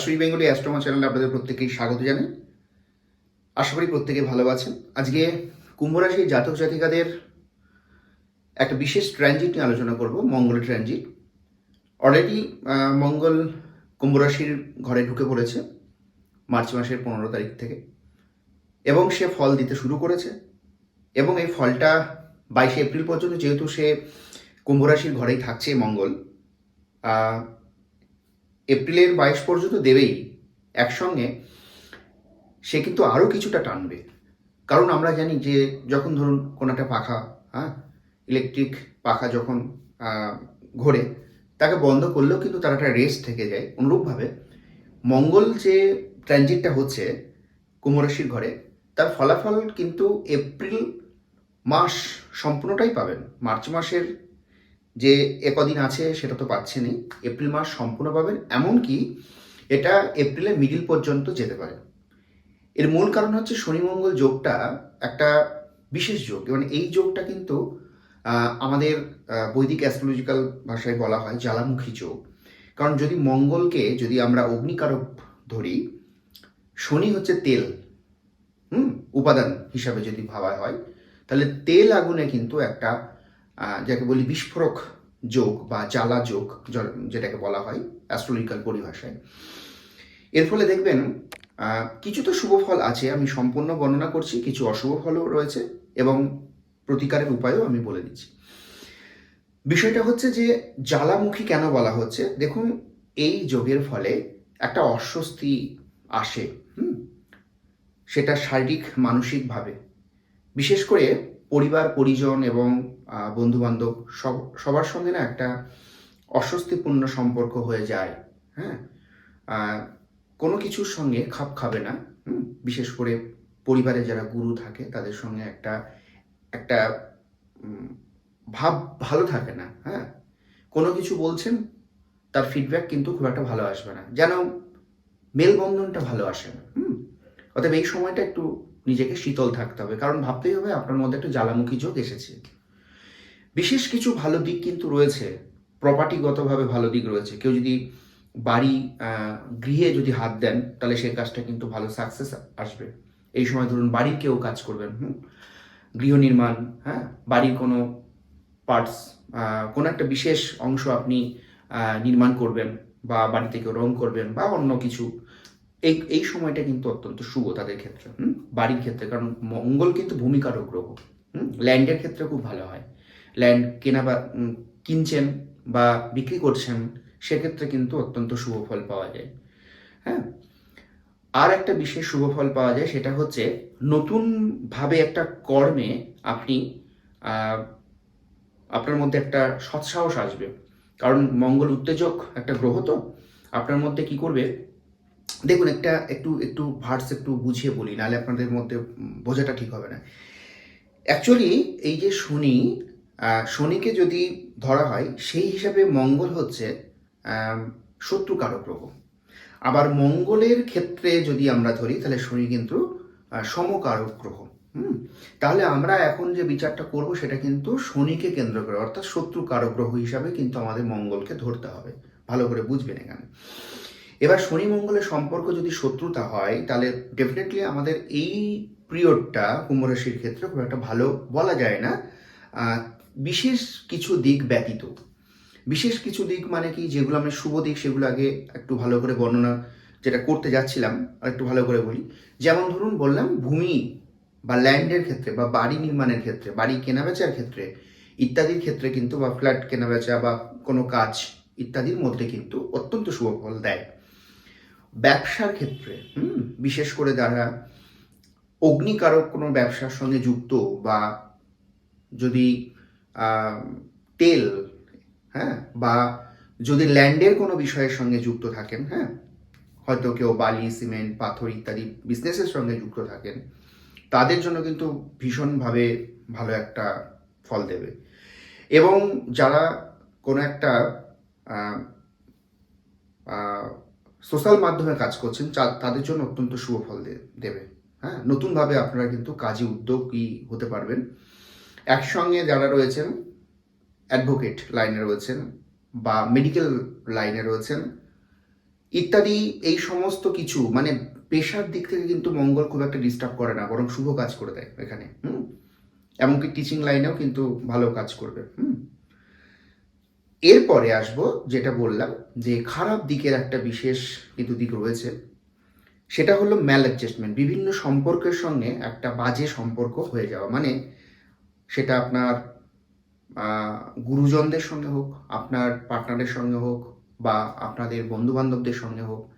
আশ্রী Bengali অ্যাস্ট্রোমা চ্যানেলে আপনাদের প্রত্যেকেই স্বাগত জানাই। আশা করি প্রত্যেকে ভালো আছেন। আজকে কুম্ভ রাশির জাতক জাতিকাদের একটা বিশেষ ট্রানজিট নিয়ে আলোচনা করব, মঙ্গল ট্রানজিট অলরেডি মঙ্গল কুম্ভ রাশির ঘরে ঢুকে পড়েছে, মার্চ মাসের পনেরো তারিখ থেকে। এবং সে ফল দিতে শুরু করেছে। এবং এই ফলটা বাইশে এপ্রিল পর্যন্ত যেহেতু সে কুম্ভ রাশির ঘরেই থাকছে মঙ্গল এপ্রিলের বাইশ পর্যন্ত দেবেই একসঙ্গে, সে কিন্তু আরও কিছুটা টানবে। কারণ আমরা জানি যে, যখন ধরুন কোনো একটা পাখা হ্যাঁ ইলেকট্রিক পাখা যখন ঘোরে, তাকে বন্ধ করলেও কিন্তু তার একটা রেস্ট থেকে যায়। অনুরূপভাবে মঙ্গল যে ট্রানজিটটা হচ্ছে কুম্ভরাশির ঘরে, তার ফলাফল কিন্তু এপ্রিল মাস সম্পূর্ণটাই পাবেন। মার্চ মাসের যে একদিন আছে সেটা তো পাচ্ছেনই এপ্রিল মাস সম্পূর্ণ পাবেন এমনকি এটা এপ্রিলের মিডিল পর্যন্ত যেতে পারে। এর মূল কারণ হচ্ছে শনি মঙ্গল যোগটা একটা বিশেষ যোগ। মানে এই যোগটা কিন্তু আমাদের বৈদিক অ্যাস্ট্রোলজিক্যাল ভাষায় বলা হয় জ্বালামুখী যোগ। কারণ যদি মঙ্গলকে যদি আমরা অগ্নিকারক ধরি, শনি হচ্ছে তেল, হুম, উপাদান হিসাবে যদি ভাবা হয়, তাহলে তেল আগুনে কিন্তু একটা যাকে বলি বিস্ফোরক যোগ বা জ্বালা যোগ যেটাকে বলা হয় অ্যাস্ট্রোলজিক্যাল পরিভাষায়। এর ফলে দেখবেন কিছু তো শুভ ফল আছে, আমি সম্পূর্ণ বর্ণনা করছি, কিছু অশুভ ফলও রয়েছে এবং প্রতিকারের উপায়ও আমি বলে দিচ্ছি। বিষয়টা হচ্ছে যে, জ্বালামুখী কেন বলা হচ্ছে? দেখুন, এই যোগের ফলে একটা অস্বস্তি আসে, হুম? সেটা শারীরিক, মানসিকভাবে। বিশেষ করে পরিবার, পরিজন এবং বন্ধু বান্ধব সব, সবার সঙ্গে না একটা অস্বস্তিপূর্ণ সম্পর্ক হয়ে যায় হ্যাঁ? কোনো কিছুর সঙ্গে খাপ খাবে না বিশেষ করে পরিবারে যারা গুরু থাকে তাদের সঙ্গে একটা একটা ভাব ভালো থাকে না হ্যাঁ? কোনো কিছু বলছেন, তার ফিডব্যাক কিন্তু খুব একটা ভালো আসবে না। যেন মেলবন্ধনটা ভালো আসে না, হুম? অতএব এই সময়টা একটু নিজেকে শীতল থাকতে হবে। কারণ ভাবতেই হবে আপনার মধ্যে একটা জ্বালামুখী যোগ এসেছে। বিশেষ কিছু ভালো দিক কিন্তু রয়েছে, প্রপার্টিগতভাবে ভালো দিক রয়েছে। কেউ যদি বাড়ি গৃহে যদি হাত দেন, তাহলে সেই কাজটা কিন্তু ভালো সাকসেস আসবে। এই সময় ধরুন বাড়ির কেউ কাজ করবেন, হুম? গৃহ নির্মাণ হ্যাঁ? বাড়ির কোনো পার্টস কোনো একটা বিশেষ অংশ আপনি নির্মাণ করবেন বা বাড়িতে কেউ রং করবেন বা অন্য কিছু এই এই সময়টা কিন্তু অত্যন্ত শুভ তাদের ক্ষেত্রে, হুম? বাড়ির ক্ষেত্রে, কারণ মঙ্গল কিন্তু ভূমিকারক গ্রহ, হুম? ল্যান্ডের ক্ষেত্রে খুব ভালো হয়। ল্যান্ড কেনা বা কিনছেন বা বিক্রি করছেন, সেক্ষেত্রে কিন্তু অত্যন্ত শুভ ফল পাওয়া যায় হ্যাঁ? আর একটা বিশেষ শুভ ফল পাওয়া যায়, সেটা হচ্ছে নতুনভাবে একটা কর্মে আপনি আপনার মধ্যে একটা সৎসাহস আসবে। কারণ মঙ্গল উত্তেজক একটা গ্রহ তো, আপনার মধ্যে কি করবে? দেখুন, একটা একটু একটু ভার্স একটু বুঝিয়ে বলি, নাহলে আপনাদের মধ্যে বোঝাটা ঠিক হবে না। অ্যাকচুয়ালি এই যে শনি শনিকে যদি ধরা হয়, সেই হিসাবে মঙ্গল হচ্ছে শত্রুকারক গ্রহ। আবার মঙ্গলের ক্ষেত্রে যদি আমরা ধরি, তাহলে শনি কিন্তু সমকারক গ্রহ। হুম? তাহলে আমরা এখন যে বিচারটা করব, সেটা কিন্তু শনিকে কেন্দ্র করে, অর্থাৎ শত্রু কারক গ্রহ হিসাবে কিন্তু আমাদের মঙ্গলকে ধরতে হবে। ভালো করে বুঝবেন এখানে। এবার শনি মঙ্গলের সম্পর্ক যদি শত্রুতা হয়, তাহলে ডেফিনেটলি আমাদের এই পিরিয়ডটা কুম্ভরাশির ক্ষেত্রে খুব একটা ভালো বলা যায় না। বিশেষ কিছু দিক ব্যতীত। বিশেষ কিছু দিক মানে কি, যেগুলো আমি শুভ দিক সেগুলো আগে একটু ভালো করে বর্ণনা যেটা করতে যাচ্ছিলাম, আর একটু ভালো করে বলি। যেমন ধরুন বললাম ভূমি বা ল্যান্ডের ক্ষেত্রে বা বাড়ি নির্মাণের ক্ষেত্রে, বাড়ি কেনাবেচার ক্ষেত্রে, ইত্যাদির ক্ষেত্রে কিন্তু বা ফ্ল্যাট কেনাবেচা বা কোনো কাজ ইত্যাদির মধ্যে কিন্তু অত্যন্ত শুভ ফল দেয়। ব্যবসার ক্ষেত্রে, হুম, বিশেষ করে যারা অগ্নিকারক কোনো ব্যবসার সঙ্গে যুক্ত বা যদি তেল হ্যাঁ বা যদি ল্যান্ডের কোনো বিষয়ের সঙ্গে যুক্ত থাকেন হ্যাঁ হয়তো কেউ বালি, সিমেন্ট, পাথর ইত্যাদি বিজনেসের সঙ্গে যুক্ত থাকেন, তাদের জন্য কিন্তু ভীষণভাবে ভালো একটা ফল দেবে। এবং যারা কোনো একটা সোশ্যাল মাধ্যমে কাজ করছেন তাদের জন্য অত্যন্ত শুভ ফল দেবে। হ্যাঁ? নতুনভাবে আপনারা কিন্তু কাজে উদ্যোগী হতে পারবেন। একসঙ্গে যারা রয়েছেন অ্যাডভোকেট লাইনে রয়েছেন বা মেডিকেল লাইনে রয়েছেন, ইত্যাদি, এই সমস্ত কিছু মানে পেশার দিক থেকে কিন্তু মঙ্গল খুব একটা ডিস্টার্ব করে না, বরং শুভ কাজ করে দেয় এখানে, হুম? এমনকি টিচিং লাইনেও কিন্তু ভালো কাজ করবে, হুম? এরপরে আসব, যেটা বললাম, যে খারাপ দিকের একটা বিশেষ কিন্তু দিক রয়েছে। সেটা হলো ম্যাল অ্যাডজাস্টমেন্ট বিভিন্ন সম্পর্কের সঙ্গে একটা বাজে সম্পর্ক হয়ে যাওয়া। মানে সেটা আপনার গুরুজনদের সঙ্গে হোক, আপনার পার্টনারের সঙ্গে হোক, বা আপনাদের বন্ধু বান্ধবদের সঙ্গে হোক,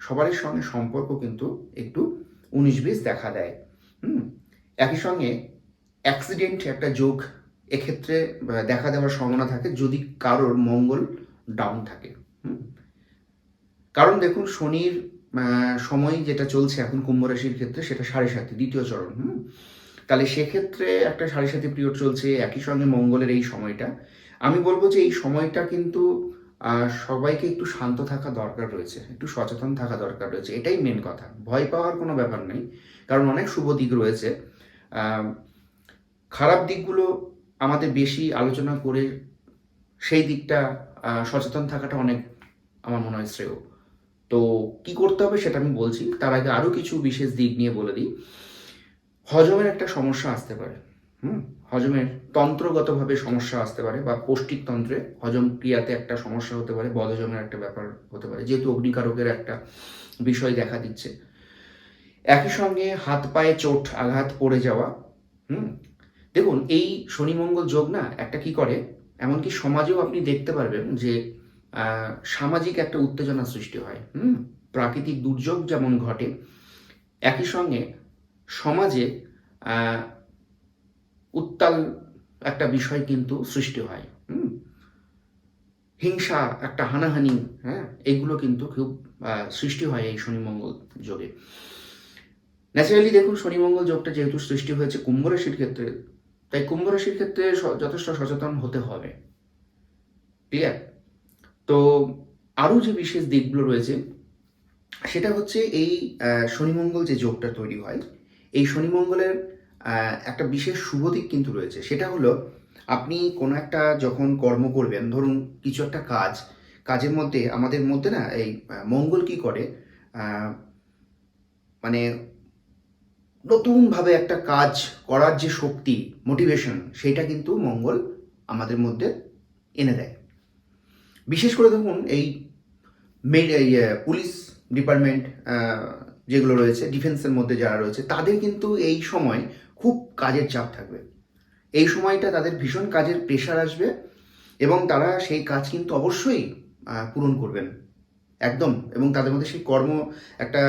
সবারই সঙ্গে সম্পর্ক কিন্তু একটু উনিশ বিশ দেখা দেয়। হুম? একই সঙ্গে অ্যাক্সিডেন্ট একটা যোগ এক্ষেত্রে দেখা দেওয়ার সম্ভাবনা থাকে যদি কারোর মঙ্গল ডাউন থাকে কারণ দেখুন, শনির সময় যেটা চলছে এখন কুম্ভ রাশির ক্ষেত্রে সেটা সাড়ে সাথে দ্বিতীয় চরণ, হুম? তাহলে সেক্ষেত্রে একটা সাড়ে সাথে পিরিয়ড চলছে, একই সঙ্গে মঙ্গলের এই সময়টা। আমি বলব যে এই সময়টা কিন্তু সবাইকে একটু শান্ত থাকা দরকার রয়েছে, একটু সচেতন থাকা দরকার রয়েছে, এটাই মেন কথা। ভয় পাওয়ার কোনো ব্যাপার নেই, কারণ অনেক শুভ দিক রয়েছে। খারাপ দিকগুলো আমাদের বেশি আলোচনা করে সেই দিকটা সচেতন থাকাটা অনেক আমার মনে হয় শ্রেয়। তো কি করতে হবে সেটা আমি বলছি, তার আগে আরও কিছু বিশেষ দিক নিয়ে বলে দিই। হজমের একটা সমস্যা আসতে পারে, হুম? হজমের তন্ত্রগতভাবে সমস্যা আসতে পারে বা পৌষ্টিক তন্ত্রে হজম ক্রিয়াতে একটা সমস্যা হতে পারে, বদহজমের একটা ব্যাপার হতে পারে। যেহেতু অগ্নিকারকের একটা বিষয় দেখা দিচ্ছে। একই সঙ্গে হাত পায়ে চোট আঘাত পড়ে যাওয়া, হুম? দেখুন, এই শনি মঙ্গল যোগ না একটা কি করে? এমনকি সমাজেও আপনি দেখতে পারবেন যে সামাজিক একটা উত্তেজনা সৃষ্টি হয়। হুম? প্রাকৃতিক দুর্যোগ যেমন ঘটে, একই সঙ্গে সমাজে উত্তাল একটা বিষয় কিন্তু সৃষ্টি হয়। হুম? হিংসা, একটা হানাহানি হ্যাঁ? এগুলো কিন্তু খুব সৃষ্টি হয় এই শনি মঙ্গল যোগে। ন্যাচারালি দেখুন শনি মঙ্গল যোগটা যেহেতু সৃষ্টি হয়েছে কুম্ভ রাশির ক্ষেত্রে তাই কুম্ভ রাশির ক্ষেত্রে যথেষ্ট সচেতন হতে হবে। ক্লিয়ার তো আরও যে বিশেষ দিকগুলো রয়েছে সেটা হচ্ছে এই আহ, শনি মঙ্গল যে যোগটা তৈরি হয় এই শনি মঙ্গলের একটা বিশেষ শুভ দিক কিন্তু রয়েছে। সেটা হলো আপনি কোনো একটা যখন কর্ম করবেন ধরুন কিছু একটা কাজ কাজের মধ্যে আমাদের মধ্যে না এই মঙ্গল কি করে? মানে নতুনভাবে একটা কাজ করার যে শক্তি মোটিভেশন সেটা কিন্তু মঙ্গল আমাদের মধ্যে এনে দেয়। বিশেষ করে দেখুন এই পুলিশ ডিপার্টমেন্ট যেগুলো রয়েছে ডিফেন্সের মধ্যে যারা রয়েছে, তাদের কিন্তু এই সময় খুব কাজের চাপ থাকবে। এই সময়টা তাদের ভীষণ কাজের প্রেশার আসবে এবং তারা সেই কাজ কিন্তু অবশ্যই পূরণ করবেন। একদম, এবং তাদের মধ্যে সেই কর্ম একটা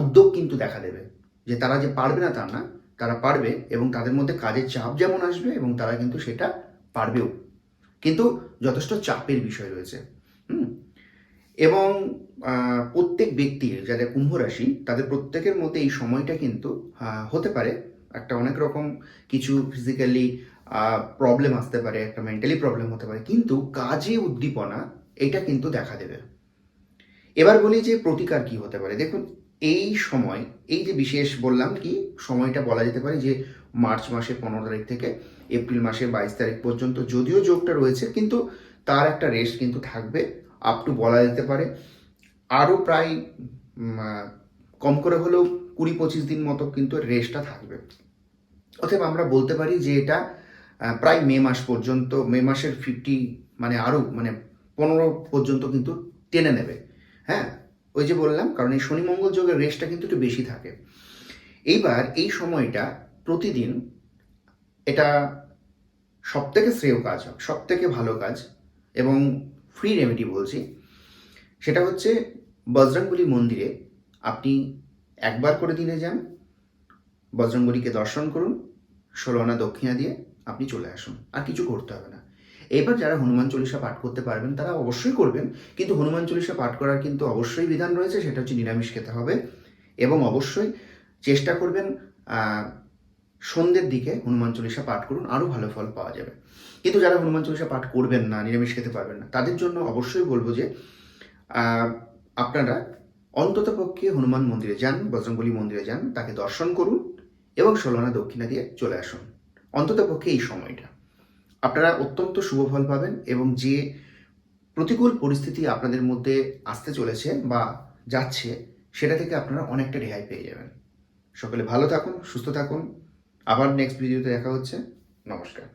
উদ্যোগ কিন্তু দেখা দেবে। যে তারা যে পারবে না তা না, তারা পারবে এবং তাদের মধ্যে কাজের চাপ যেমন আসবে এবং তারা কিন্তু সেটা পারবেও। কিন্তু যথেষ্ট চাপের বিষয় রয়েছে। হুম? এবং প্রত্যেক ব্যক্তির যাদের কুম্ভ রাশি, তাদের প্রত্যেকের মধ্যে এই সময়টা কিন্তু হতে পারে। একটা অনেক রকম কিছু ফিজিক্যালি প্রবলেম আসতে পারে, একটা মেন্টালি প্রবলেম হতে পারে। কিন্তু কাজে উদ্দীপনা, এটা কিন্তু দেখা দেবে। এবার বলি যে প্রতিকার কি হতে পারে। দেখুন এই সময়, এই যে বিশেষ বললাম কি, সময়টা বলা যেতে পারে যে মার্চ মাসের পনেরো তারিখ থেকে এপ্রিল মাসের বাইশ তারিখ পর্যন্ত যদিও যোগটা রয়েছে, কিন্তু তার একটা রেস্ট কিন্তু থাকবে আপ টু বলা যেতে পারে। আরও প্রায় কম করে হলেও কুড়ি পঁচিশ দিন মতো কিন্তু রেস্টটা থাকবে। অতএব আমরা বলতে পারি যে এটা প্রায় মে মাস পর্যন্ত, মে মাসের ফিফটি মানে আরও মানে পনেরো পর্যন্ত কিন্তু টেনে নেবে। হ্যাঁ? ওই যে বললাম, কারণ এই শনি মঙ্গল যোগের রেস্টটা কিন্তু একটু বেশি থাকে। এইবার এই সময়টা প্রতিদিন এটা সব থেকে শ্রেয় কাজ হোক সব থেকে ভালো কাজ এবং ফ্রি রেমেডি বলছি, সেটা হচ্ছে বজরংবলী মন্দিরে আপনি একবার করে দিনে যান, বজরংবলীকে দর্শন করুন, ষোলো দক্ষিণা দিয়ে আপনি চলে আসুন, আর কিছু করতে হবে না। এবার যারা হনুমান চল্লিশা পাঠ করতে পারবেন, তারা অবশ্যই করবেন। কিন্তু হনুমান চল্লিশা পাঠ করার কিন্তু অবশ্যই বিধান রয়েছে, সেটা হচ্ছে নিরামিষ খেতে হবে। এবং অবশ্যই চেষ্টা করবেন সন্ধ্যের দিকে হনুমান চল্লিশা পাঠ করুন, আরও ভালো ফল পাওয়া যাবে। কিন্তু যারা হনুমান চল্লিশা পাঠ করবেন না, নিরামিষ খেতে পারবেন না, তাদের জন্য অবশ্যই বলব যে আপনারা অন্তত পক্ষে হনুমান মন্দিরে যান, বজরংবলী মন্দিরে যান, তাকে দর্শন করুন এবং ষোলনা দক্ষিণা দিয়ে চলে আসুন। অন্তত পক্ষে এই সময়টা। আপনারা অত্যন্ত শুভ ফল পাবেন এবং যে প্রতিকূল পরিস্থিতি আপনাদের মধ্যে আসতে চলেছে বা যাচ্ছে, সেটা থেকে আপনারা অনেকটা রেহাই পেয়ে যাবেন। সকলে ভালো থাকুন, সুস্থ থাকুন। আবার নেক্সট ভিডিওতে দেখা হচ্ছে। নমস্কার।